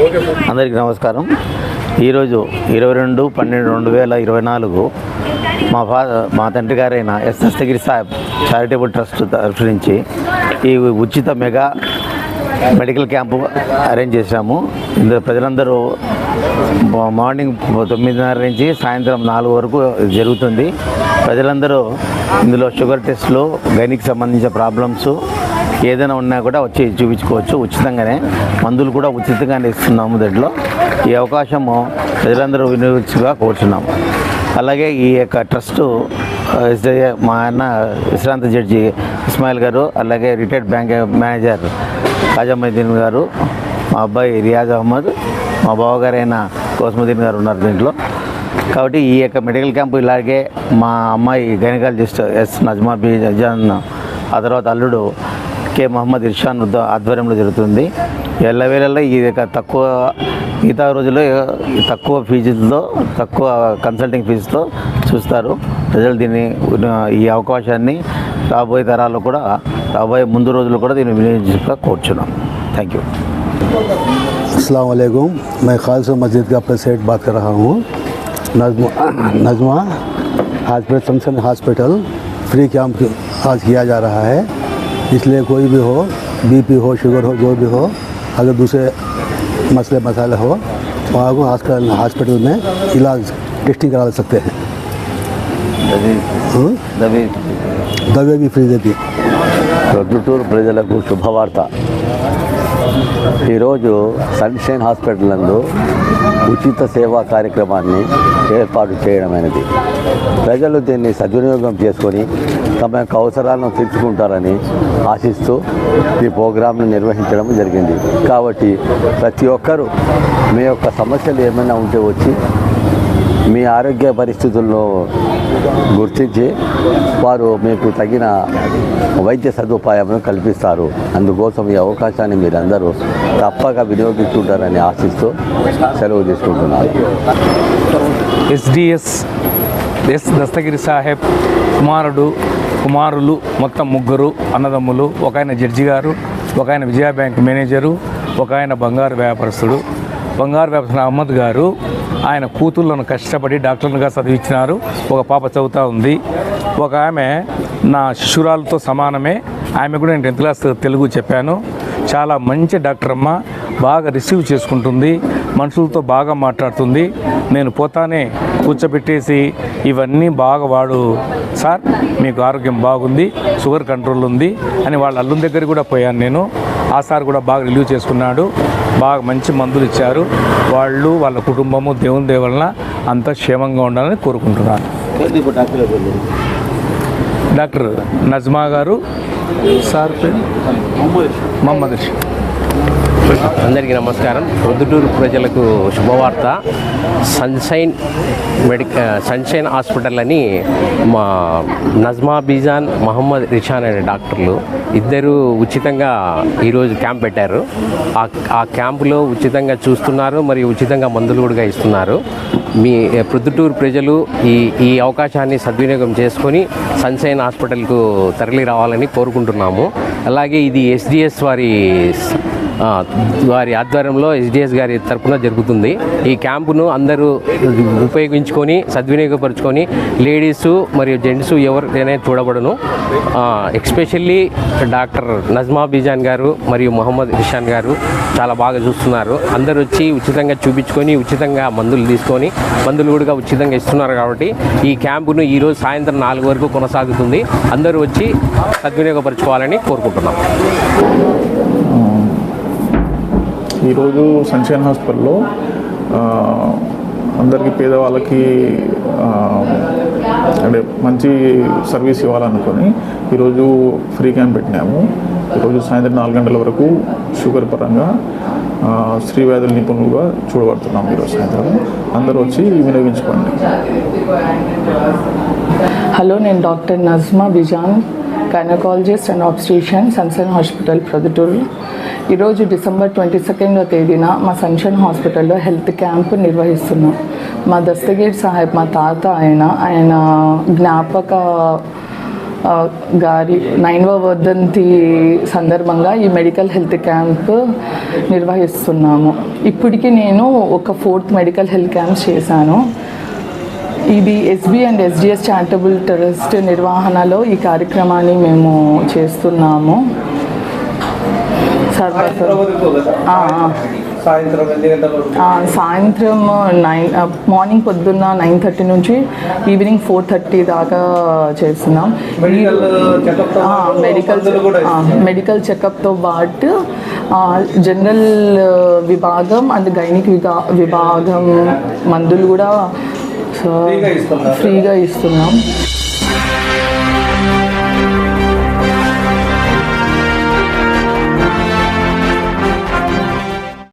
అందరికీ నమస్కారం. ఈరోజు ఇరవై రెండు పన్నెండు రెండు వేల ఇరవై నాలుగు మా ఫా మా తండ్రి గారైన S Dastagiri Saheb charitable trust తరఫు నుంచి ఈ ఉచిత మెగా మెడికల్ క్యాంపు అరేంజ్ చేశాము. ఇందులో ప్రజలందరూ మార్నింగ్ తొమ్మిదిన్నర నుంచి సాయంత్రం నాలుగు వరకు జరుగుతుంది. ప్రజలందరూ ఇందులో షుగర్ టెస్ట్లు గైనికి సంబంధించిన ప్రాబ్లమ్స్ ఏదైనా ఉన్నా కూడా వచ్చి చూపించుకోవచ్చు. ఉచితంగానే మందులు కూడా ఉచితంగానే ఇస్తున్నాము దీంట్లో. ఈ అవకాశము ప్రజలందరూ వినియోగించుగా కోరుచున్నాము. అలాగే ఈ యొక్క ట్రస్టు మా అన్న విశ్రాంత జడ్జి ఇస్మాయిల్ గారు అలాగే రిటైర్డ్ బ్యాంక్ మేనేజర్ ఖాజామద్దీన్ గారు మా అబ్బాయి రియాజ్ అహ్మద్ మా బావగారైన కోసముద్దీన్ గారు ఉన్నారు దీంట్లో. కాబట్టి ఈ యొక్క మెడికల్ క్యాంపు ఇలాగే మా అమ్మాయి గైనకాలజిస్ట్ ఎస్ నజ్మా బి ఆ తర్వాత అల్లుడు కె మహమ్మద్ ఇర్షాన్ ఉద్ద- ఆధ్వర్యంలో జరుగుతుంది ఎల్లవేళల్లో ఈ యొక్క తక్కువ మిగతా రోజుల్లో ఈ తక్కువ ఫీజులతో తక్కువ కన్సల్టింగ్ ఫీజుతో చూస్తారు ప్రజలు దీన్ని ఈ అవకాశాన్ని రాబోయే తరాల్లో కూడా రాబోయే ముందు రోజుల్లో కూడా దీన్ని వినియోగించుగా కోరుచున్నాం థ్యాంక్ యూ अस्सलाम वालेकुम मैं खालसा मस्जिद का प्रेसिडेंट बात कर रहा हूँ Najma Najma hospital सनसन hospital free camp आज किया जा रहा है इसलिए कोई भी हो बीपी हो शुगर हो जो भी हो अगर दूसरे मसले मसाले हो तो आपको हॉस्पिटल हॉस्पिटल में इलाज टेस्टिंग करा सकते हैं हाँ? दवाई भी फ्री देती है ప్రొద్దుటూరు ప్రజలకు శుభవార్త ఈరోజు సన్షైన్ హాస్పిటల్ నందు ఉచిత సేవా కార్యక్రమాన్ని ఏర్పాటు చేయడమైనది ప్రజలు దీన్ని సద్వినియోగం చేసుకొని తమ యొక్క అవసరాలను తీర్చుకుంటారని ఆశిస్తూ ఈ ప్రోగ్రాంను నిర్వహించడం జరిగింది. కాబట్టి ప్రతి ఒక్కరూ మీ యొక్క సమస్యలు ఏమైనా ఉంటే వచ్చి మీ ఆరోగ్య పరిస్థితుల్లో గుర్తించి వారు మీకు తగిన వైద్య సదుపాయం కల్పిస్తారు. అందుకోసం ఈ అవకాశాన్ని మీరందరూ తప్పక వినియోగించుకుంటారని ఆశిస్తూ సెలవు తీసుకుంటున్నారు ఎస్డిఎస్ ఎస్ దస్తగిరి సాహెబ్ కుమారుడు కుమారులు మొత్తం ముగ్గురు అన్నదమ్ములు ఒక ఆయన జడ్జి గారు ఒక ఆయన విజయ బ్యాంక్ మేనేజరు ఒక ఆయన బంగారు వ్యాపారస్తుడు. బంగారు వ్యాపారస్తుడు అహ్మద్ గారు ఆయన కూతుళ్ళను కష్టపడి డాక్టర్లుగా చదివించినారు. ఒక పాప చదువుతూ ఉంది. ఒక ఆమె నా శిశురాలతో సమానమే. ఆమె కూడా నేను టెన్త్ క్లాస్ తెలుగు చెప్పాను. చాలా మంచి డాక్టర్ అమ్మ బాగా రిసీవ్ చేసుకుంటుంది. మనుషులతో బాగా మాట్లాడుతుంది. నేను పోతానే కూర్చోబెట్టేసి ఇవన్నీ బాగా వాడు. సార్ మీకు ఆరోగ్యం బాగుంది షుగర్ కంట్రోల్ ఉంది అని వాళ్ళ అల్లుని దగ్గర కూడా పోయాను నేను. ఆ సార్ కూడా బాగా రిలీవ్ చేసుకున్నాడు. బాగా మంచి మందులు ఇచ్చారు. వాళ్ళు వాళ్ళ కుటుంబము దేవుని దేవలన అంతా క్షేమంగా ఉండాలని కోరుకుంటున్నాను. డాక్టర్ నజ్మా గారు సార్ పేరు? మహమ్మద్. అందరికీ నమస్కారం. ప్రొద్దుటూరు ప్రజలకు శుభవార్త. సన్షైన్ మెడిక సన్షైన్ హాస్పిటల్ అని మా నజ్మా బీజాన్ మహమ్మద్ రిషాన్ అనే డాక్టర్లు ఇద్దరు ఉచితంగా ఈరోజు క్యాంప్ పెట్టారు. ఆ ఆ క్యాంపులో ఉచితంగా చూస్తున్నారు మరియు ఉచితంగా మందులు కూడా ఇస్తున్నారు. మీ ప్రొద్దుటూరు ప్రజలు ఈ ఈ అవకాశాన్ని సద్వినియోగం చేసుకొని సన్షైన్ హాస్పిటల్కు తరలి రావాలని కోరుకుంటున్నాము. అలాగే ఇది ఎస్డిఎస్ వారి వారి ఆధ్వర్యంలో ఎస్డిఎస్ గారి తరఫున జరుగుతుంది. ఈ క్యాంపును అందరూ ఉపయోగించుకొని సద్వినియోగపరుచుకొని లేడీస్ మరియు జెంట్స్ ఎవరైనా చూడబడును. ఎక్స్పెషల్లీ డాక్టర్ నజ్మా బీజాన్ గారు మరియు మొహమ్మద్ ఇషాన్ గారు చాలా బాగా చూస్తున్నారు. అందరూ వచ్చి ఉచితంగా చూపించుకొని ఉచితంగా మందులు తీసుకొని మందులు కూడా ఉచితంగా ఇస్తున్నారు కాబట్టి ఈ క్యాంపును ఈరోజు సాయంత్రం నాలుగు వరకు కొనసాగుతుంది. అందరూ వచ్చి సద్వినియోగపరచుకోవాలని కోరుకుంటున్నాం. ఈరోజు సన్షైన్ హాస్పిటల్లో అందరికీ పేదవాళ్ళకి అంటే మంచి సర్వీస్ ఇవ్వాలనుకొని ఈరోజు ఫ్రీ క్యాంప్ పెట్టినాము. ఈరోజు సాయంత్రం నాలుగు గంటల వరకు షుగర్ పరంగా స్త్రీ వ్యాధుల నిపుణులుగా చూడబడుతున్నాము ఈరోజు సాయంత్రం. అందరూ వచ్చి వినియోగించుకోండి. హలో నేను doctor Najma Bijan gynaecologist and obstetrician Sunshine hospital Proddatur. ఈరోజు డిసెంబర్ ట్వంటీ సెకండో తేదీన మా సన్షన్ హాస్పిటల్లో హెల్త్ క్యాంప్ నిర్వహిస్తున్నాం. మా దస్తగిరి సాహెబ్ మా తాత ఆయన ఆయన జ్ఞాపక గారి నైన్వ వర్ధంతి సందర్భంగా ఈ మెడికల్ హెల్త్ క్యాంప్ నిర్వహిస్తున్నాము. ఇప్పటికి నేను ఒక ఫోర్త్ మెడికల్ హెల్త్ క్యాంప్ చేశాను. ఇది SB and SDS charitable trust నిర్వహణలో ఈ కార్యక్రమాన్ని మేము చేస్తున్నాము. సాయంత్రం నైన్ మార్నింగ్ పొద్దున్న నైన్ థర్టీ నుంచి ఈవినింగ్ ఫోర్ థర్టీ దాకా చేస్తున్నాం. మెడికల్ మెడికల్ చెకప్తో పాటు జనరల్ విభాగం అండ్ గైనిక్ విభాగం మందులు కూడా ఫ్రీగా ఇస్తున్నాం.